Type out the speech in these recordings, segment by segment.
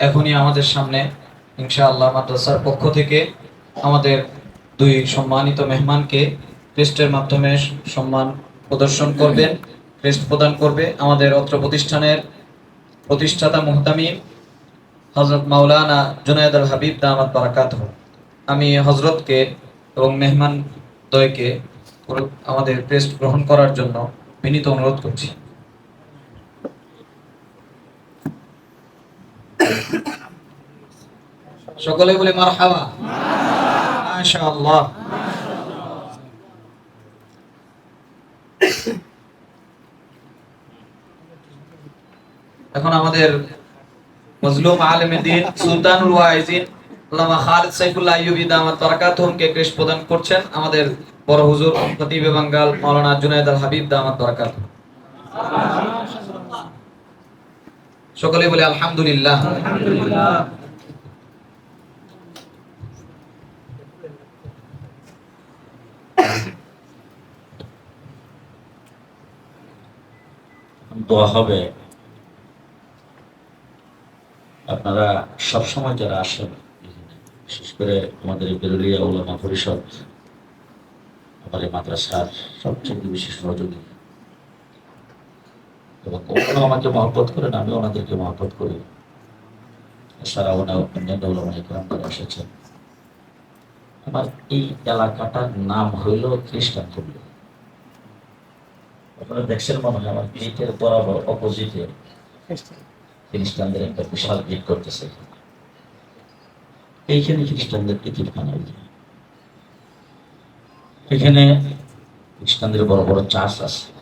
এখনই আমাদের সামনে, ইনশাআল্লাহ, মাদ্রাসার পক্ষ থেকে আমাদের দুই সম্মানিত মেহমানকে ক্রেস্টের মাধ্যমে সম্মান প্রদর্শন করবেন ক্রেস্ট প্রদান করবে আমাদের অত্র প্রতিষ্ঠানের প্রতিষ্ঠাতা মুহতামিম হজরত মাওলানা জুনায়দ আল হাবিব দামাত বারাকাত আমি হজরতকে এবং মেহমান দয়কে আমাদের ক্রেস্ট গ্রহণ করার জন্য বিনীত অনুরোধ করছি। সকলে বলে মার হাওয়া মাশাআল্লাহ। এখন আমাদের মজলুম আলেম দিন, সুলতানুল ওয়াইজিন, আল্লামা খালিদ সাইফুল্লাহ আইয়ুবী ক্রেশ প্রদান করছেন আমাদের বড় হুজুর খতিব বাঙ্গাল মাওলানা আল হাবিব দামাত বারাকাত। সকলে বলে আলহামদুলিল্লাহ। হবে। আপনারা সবসময় যারা আসেন, বিশেষ করে আমাদের বেরুলিয়া ওলামা পরিষদ, আমাদের মাদ্রাসার সবচেয়ে বিশেষ সহযোগী। এবং ওনারাও আমাকে মহব্বত করেন আমি ওনাদেরকে মহব্বত করি। সারা ওনা অন্যান্য এসেছেন। আমার এই এলাকাটার নাম হইল আপনারা দেখছেন মনে হয় আমার গেটের বরাবর অপোজিটে খ্রিস্টানদের একটা বিশাল গেট করতেছে। এইখানে খ্রিস্টানদের এখানে খ্রিস্টানদের বড় বড় চার্চ আছে।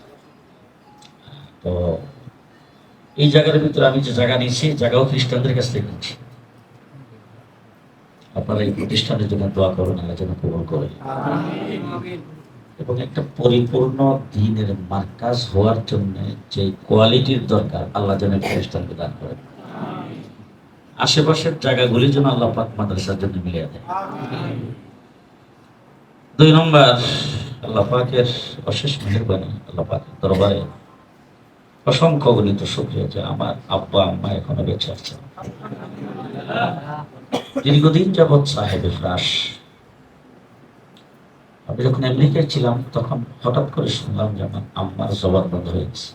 তো এই জায়গার ভিতরে আমি যে জায়গা নিয়েছি জায়গাও খ্রিস্টানদের কাছ থেকে নিচ্ছি আপনারা এই প্রতিষ্ঠানের জন্য দোয়া করুন, আল্লাহ যেন কবল করে। এবং একটা পরিপূর্ণ দিনের মার্কাজ হওয়ার জন্য যে কোয়ালিটির দরকার, আল্লাহ যেন খ্রিস্টানকে দান করে। আশেপাশের জায়গাগুলি যেন আল্লাহ পাক মাদ্রাসার জন্য মিলিয়ে দেয়। দুই নম্বর, আল্লাহ পাকের অশেষ মেহরবানি, আল্লাহ পাকের দরবারে অসংখ্য গণিত শুক্রিয়া যে আমার আব্বা, আম্মা এখনও বেঁচে আছে দীর্ঘদিন যাবৎ সাহেবের হ্রাস আমি যখন আমেরিকায় ছিলাম, তখন হঠাৎ করে শুনলাম যে আমার আম্মার জবান বন্ধ হয়ে গেছে।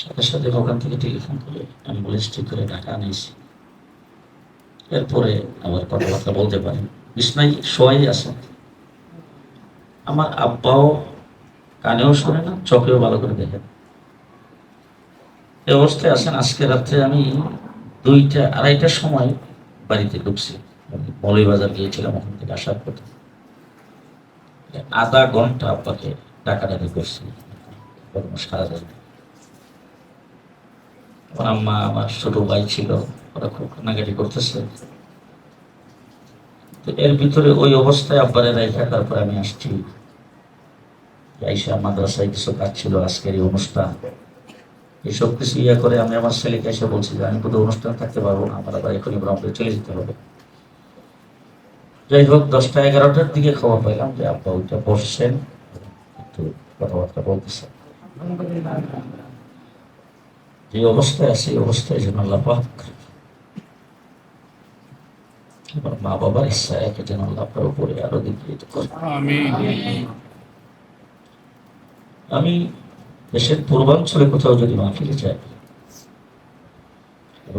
সাথে সাথে ওখান থেকে টেলিফোন করে অ্যাম্বুলেন্স ঠিক করে ঢাকা নিয়েছি এরপরে আবার কথাবার্তা বলতে পারেন। বিছনাই শোয়াই আছে। আমার আব্বাও কানেও শোনে না, চোখেও ভালো করে দেখে না। এই অবস্থায় আসেন, আজকে রাত্রে আমি দুইটা আড়াইটার সময় বাড়িতে ঢুকছি। বাজার গিয়েছিলাম, ওখান থেকে আসার পথে আধা ঘণ্টা আব্বাকে ডাকাডাকি করছি সারা যায় আমার আম্মা, আমার ছোট ভাই ছিল, ওরা খুব কান্নাকাটি করতেছে। তো এর ভিতরে ওই অবস্থায় আব্বারে রেখা তারপরে আমি আসছি আইসা মাদ্রাসায় কিছু কাজ ছিল, আজকের এই অনুষ্ঠান। এইসব কিছু ইয়ে করে আমি আমার ছেলেকে এসে বলছি যে, আমি কোনো অনুষ্ঠান থাকতে পারব না, আমার আবার এখনই ব্রহ্মপুরে চলে যেতে হবে। যাই হোক, দশটা এগারোটার দিকে খবর পেলাম যে আব্বা ওইটা বসছেন, একটু কথাবার্তা বলতেছে। যে অবস্থায় আছে, এই অবস্থায় যেন আল্লাহ পাক মা বাবার ইচ্ছা একে যেন আল্লাহ উপরে আরও বিকৃত করে আমি দেশের পূর্বাঞ্চলে কোথাও যদি মাহফিলে যাই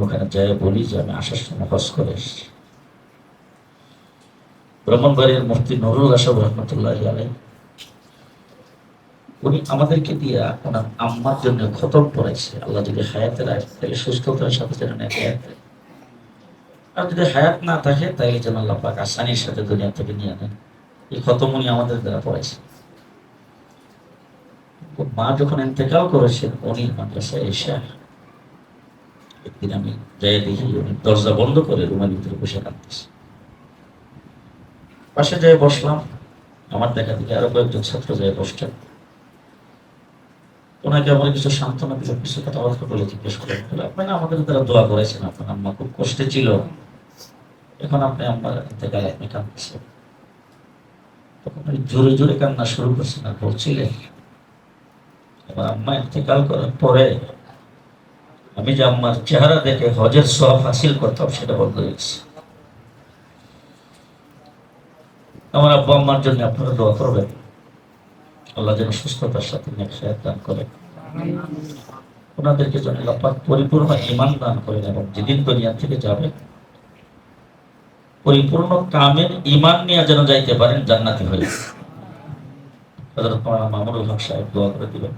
ওখানে যাই, বলি যে আমি আসার সময় হজ করে এসেছি। ব্রাহ্মণবাড়ির মুফতি নুরুল আসাব রহমতুল্লাহ আলাই উনি আমাদেরকে দিয়া ওনার আম্মার জন্য খতম পড়াইছে। আল্লাহ যদি হায়াতে রাখে, তাহলে সুস্থতার সাথে যেন হায়াত আর যদি হায়াত না থাকে তাহলে যেন আল্লাহ পাক আসানির সাথে দুনিয়া থেকে নিয়ে নেন। এই খতম উনি আমাদের দ্বারা পড়াইছে। মা যখন ইন্তেকাল করেছেন উনি মাদ্রাসায় এসে একদিন আমি যাই দেখি দরজা বন্ধ করে রুমের ভিতরে বসে পাশে যাই বসলাম আমার দেখা আরও কয়েকজন ছাত্র ওনাকে আমার কিছু সান্ত্বনা কিছু কিছু কথাবার্তা বলে জিজ্ঞেস করে বলে, আপনি না আমাদের দ্বারা দোয়া করেছেন আপনার আম্মা খুব কষ্টে ছিল। এখন আপনি আমার ইন্তেকাল তখন জোরে জোরে কান্না শুরু করছেন আর বলছিলেন আমার আম্মা ইন্তেকাল করার পরে আমি যে চেহারা দেখে হজের সব হাসিল করতাম, সেটা বন্ধ হয়ে গেছে। আমার আব্বা আম্মার জন্য আপনারা দোয়া করবেন। আল্লাহ যেন সুস্থতার সাথে দান ওনাদেরকে যেন পরিপূর্ণ ইমান দান করেন এবং যেদিন দুনিয়া থেকে যাবে, পরিপূর্ণ কামের ইমান নিয়ে যেন যাইতে পারেন, জান্নাতি হয়ে হযরত মাওলানা মামুনুল হক সাহেব দোয়া করে দিবেন।